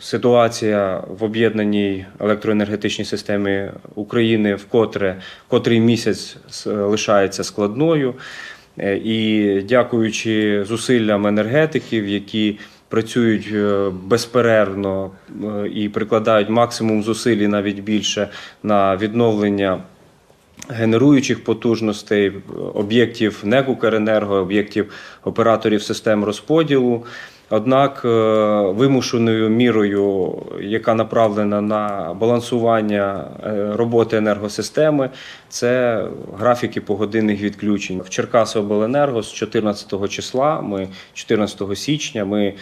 Ситуація в об'єднаній електроенергетичній системі України вкотре котрий місяць лишається складною. Е, І дякуючи зусиллям енергетиків, які працюють е, безперервно е, і прикладають максимум зусиль і навіть більше на відновлення генеруючих потужностей, об'єктів НЕК «Укренерго», об'єктів операторів систем розподілу. Однак е, вимушеною мірою, яка направлена на балансування е, роботи енергосистеми, це графіки погодинних відключень. В Черкасобленерго з 14 числа, ми 14 січня, ми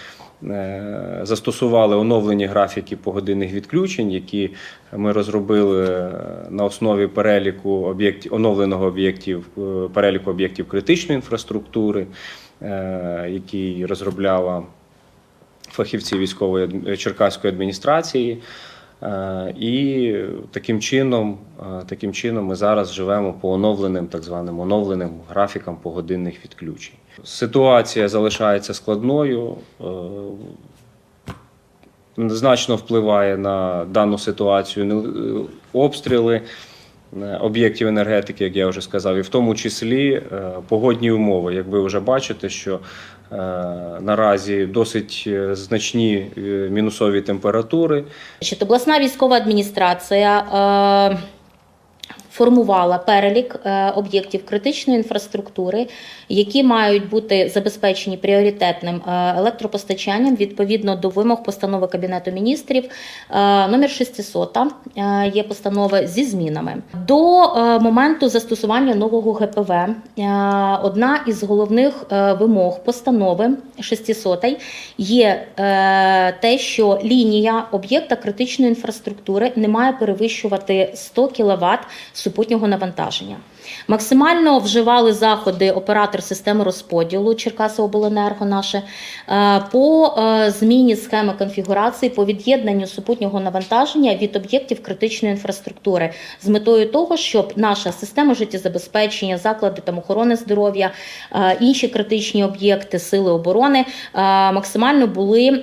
е, застосували оновлені графіки погодинних відключень, які ми розробили на основі переліку об'єктів оновленого об'єктів переліку об'єктів критичної інфраструктури, який розробляла фахівці військової черкаської адміністрації. Е, І таким чином, е, таким чином ми зараз живемо по оновленим, так званим оновленим графікам погодинних відключень. Ситуація залишається складною. е, Значно впливає на дану ситуацію е, обстріли е, об'єктів енергетики, як я вже сказав, і в тому числі е, погодні умови. Як ви вже бачите, що е, наразі досить е, значні е, мінусові температури. Обласна військова адміністрація е, формувала перелік е, об'єктів критичної інфраструктури, які мають бути забезпечені пріоритетним е, електропостачанням відповідно до вимог постанови Кабінету міністрів е, номер 600 е, є постанова зі змінами. До моменту застосування нового ГПВ одна із головних вимог постанови 600 є те, що лінія об'єкта критичної інфраструктури не має перевищувати 100 кВт супутнього навантаження. Максимально вживали заходи оператор системи розподілу Черкасиобленерго наше е, по е, зміні схеми конфігурації по від'єднанню супутнього навантаження від об'єктів критичної інфраструктури з метою того, щоб наша система життєзабезпечення, заклади там охорони здоров'я, е, інші критичні об'єкти сили оборони максимально були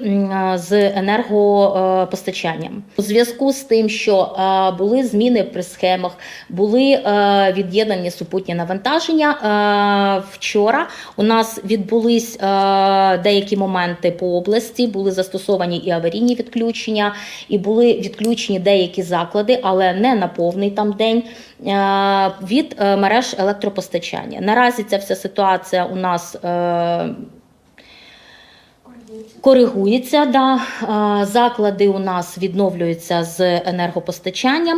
з енергопостачанням. У зв'язку з тим, що були зміни при схемах, були е, від'єднані супутні навантаження. е, Вчора у нас відбулись е, деякі моменти по області, були застосовані і аварійні відключення, і були відключені деякі заклади, але не на повний там день е, від мереж електропостачання. Наразі ця вся ситуація у нас. Коригується, да. Заклади у нас відновлюються з енергопостачанням.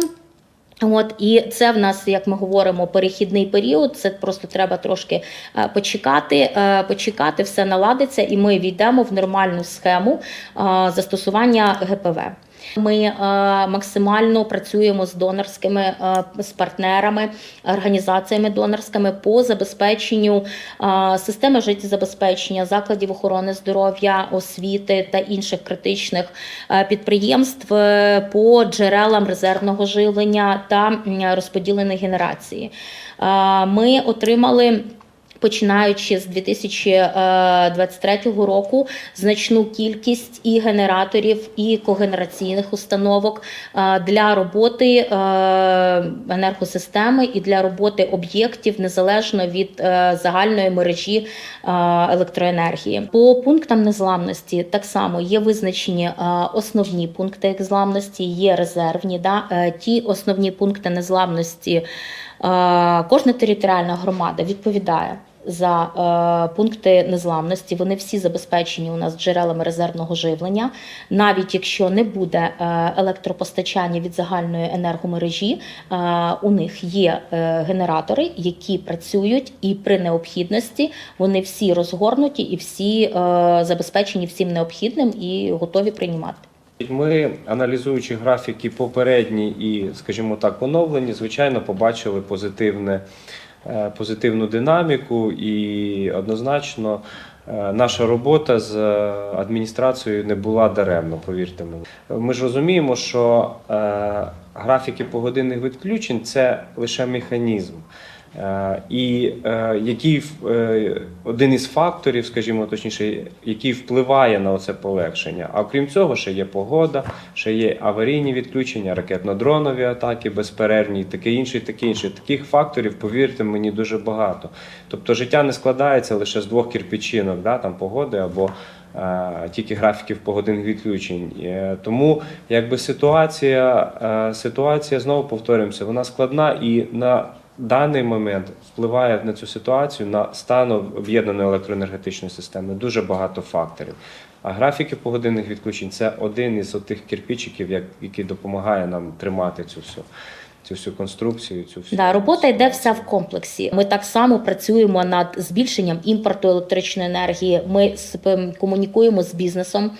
От і це в нас, як ми говоримо, перехідний період. Це просто треба трошки е, почекати, е, почекати, все наладиться, і ми війдемо в нормальну схему е, застосування ГПВ. Ми е, максимально працюємо з донорськими е, з партнерами, організаціями донорськими по забезпеченню е, системи життєзабезпечення, закладів охорони здоров'я, освіти та інших критичних підприємств по джерелам резервного живлення та розподіленої генерації. Ми отримали. Починаючи з 2023 року, значну кількість і генераторів, і когенераційних установок е, для роботи е, енергосистеми і для роботи об'єктів незалежно від е, загальної мережі е, електроенергії. По пунктам незламності так само є визначені е, основні пункти незламності, є резервні. Да? Е, Ті основні пункти незламності е, кожна територіальна громада відповідає. За е, пункти незламності вони всі забезпечені у нас джерелами резервного живлення. Навіть якщо не буде е, електропостачання від загальної енергомережі, е, у них є генератори, які працюють, і при необхідності вони всі розгорнуті і всі забезпечені всім необхідним і готові приймати. Ми, аналізуючи графіки попередні і, скажімо так, оновлені, звичайно, побачили позитивне, позитивну динаміку і однозначно е, наша робота з е, адміністрацією не була даремно, повірте мені. Ми ж розуміємо, що е, графіки погодинних відключень це лише механізм. Е, І е, який е, один із факторів, скажімо точніше, який впливає на це полегшення. А окрім цього, ще є погода, ще є аварійні відключення, ракетно-дронові атаки, безперервні, таке інше, таке інше. Таких факторів, повірте мені, дуже багато. Тобто життя не складається лише з двох кирпичинок, да, там погоди або тільки графіків погодинних відключень. Тому якби ситуація, ситуація знову повторюємося, вона складна і на даний момент впливає на цю ситуацію на стан об'єднаної електроенергетичної системи дуже багато факторів. А графіки погодинних відключень це один із тих кирпичиків, як- який допомагає нам тримати цю всю, цю всю конструкцію. Цю всю Да, робота йде вся в комплексі. Ми так само працюємо над збільшенням імпорту електричної енергії. Ми з- комунікуємо з бізнесом.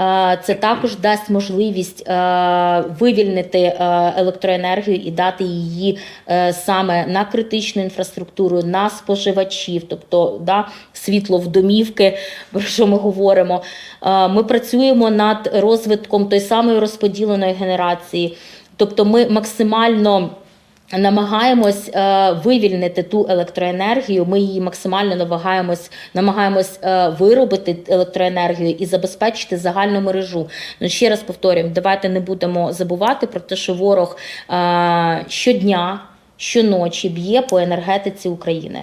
Е, Це також дасть можливість е, вивільнити е, електроенергію і дати її саме на критичну інфраструктуру, на споживачів, тобто да, світло в домівки, про що ми говоримо. Ми працюємо над розвитком той самої розподіленої генерації. Тобто ми максимально намагаємось е, вивільнити ту електроенергію. Ми її максимально намагаємось, намагаємось е, виробити електроенергію і забезпечити загальну мережу. Ну ще раз повторюємо, давайте не будемо забувати про те, що ворог е, щодня, щоночі б'є по енергетиці України.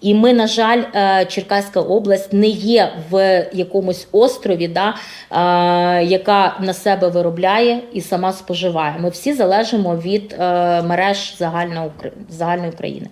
І ми, на жаль, е, Черкаська область не є в якомусь острові, да, е, яка на себе виробляє і сама споживає. Ми всі залежимо від е, мереж загальної загальної України.